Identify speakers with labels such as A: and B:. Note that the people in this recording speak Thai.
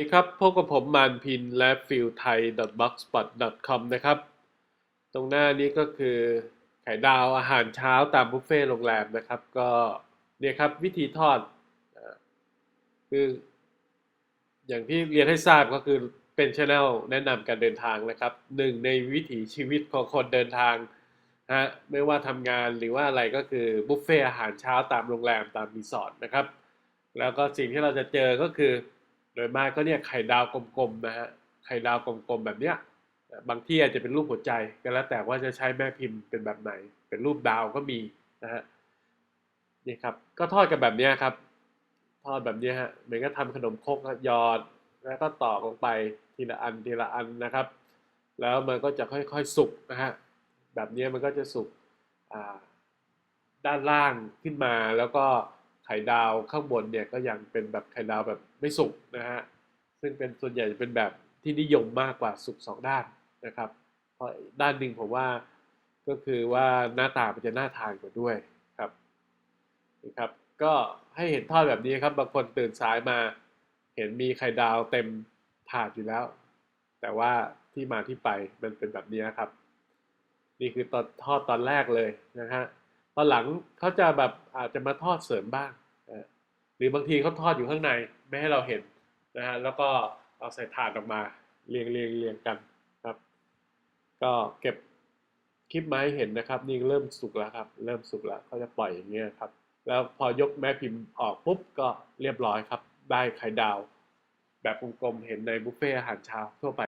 A: ดีครับ พบกับผมมานพินและฟิลไทย .blogspot com นะครับ ตรงหน้านี้ก็คือไข่ดาวอาหารเช้าตามบุฟเฟ่ต์โรงแรมนะครับ ก็เนี่ยครับวิธีทอด คือ อย่างที่เรียนให้ทราบก็คือเป็นช anel แนะนำการเดินทางนะครับหนึ่งในวิถีชีวิตของคนเดินทางนะฮะไม่ว่าทำงานหรือว่าอะไรก็คือบุฟเฟ่อาหารเช้าตามโรงแรมตามรีสอร์ทนะครับ แล้วก็สิ่งที่เราจะเจอก็คือ ดยมากก็เนี่ยไข่ดาวกลมๆนะฮะไข่ดาวกลมๆแบบเนี้ยบางที่อาจจะเป็นรูปหัวใจก็แล้วแต่ว่าจะใช้แม่พิมพ์เป็นแบบไหน เป็นรูปดาวก็มีนะฮะนี่ครับก็ทอดกันแบบเนี้ยครับ ทอดแบบเนี้ยฮะเหมือนก็ทำขนมครกยอดแล้วก็ตอกลงไปทีละอันทีละอันนะครับ แล้วมันก็จะค่อยๆสุกนะฮะแบบเนี้ยมันก็จะสุกด้านล่างขึ้นมาแล้วก็ ไข่ดาวข้างบนเนี่ยก็ยังเป็นแบบไข่ดาวแบบไม่สุกนะฮะซึ่งเป็นส่วนใหญ่จะเป็นแบบที่นิยมมากกว่าสุกสองด้านนะครับเพราะด้านหนึ่งผมว่าก็คือว่าหน้าตามันจะน่าทานกว่าด้วยครับนี่ครับก็ให้เห็นทอดแบบนี้ครับบางคนตื่นสายมาเห็นมีไข่ดาวเต็มถาดอยู่แล้ว แต่ว่าที่มาที่ไปมันเป็นแบบนี้ครับ นี่คือตอนทอดตอนแรกเลยนะฮะ อนหลังเขาจะแบบอาจจะมาทอดเสริมบ้างหรือบางทีเขาทอดอยู่ข้างในไม่ให้เราเห็นนะฮะแล้วก็เอาใส่ถาดออกมาเรียงเรียงเรียงกันครับ ก็เก็บคลิปมาให้เห็นนะครับ นี่เริ่มสุกแล้วครับ เริ่มสุกแล้วเขาจะปล่อยอย่างเงี้ยครับ แล้วพอยกแม่พิมพ์ออกปุ๊บก็เรียบร้อยครับ ได้ไข่ดาว แบบกลมๆเห็นในบุฟเฟ่อาหารเช้าทั่วไป